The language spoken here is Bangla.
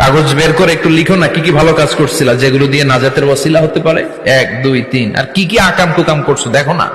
কাগজ বের করে একটু লিখো না, কি কি ভালো কাজ করছিলা, যেগুলো দিয়ে নাজাতের ওসিলা হতে পারে? এক, দুই, তিন, আর কি কি আকাম কুকাম করছ, দেখো না।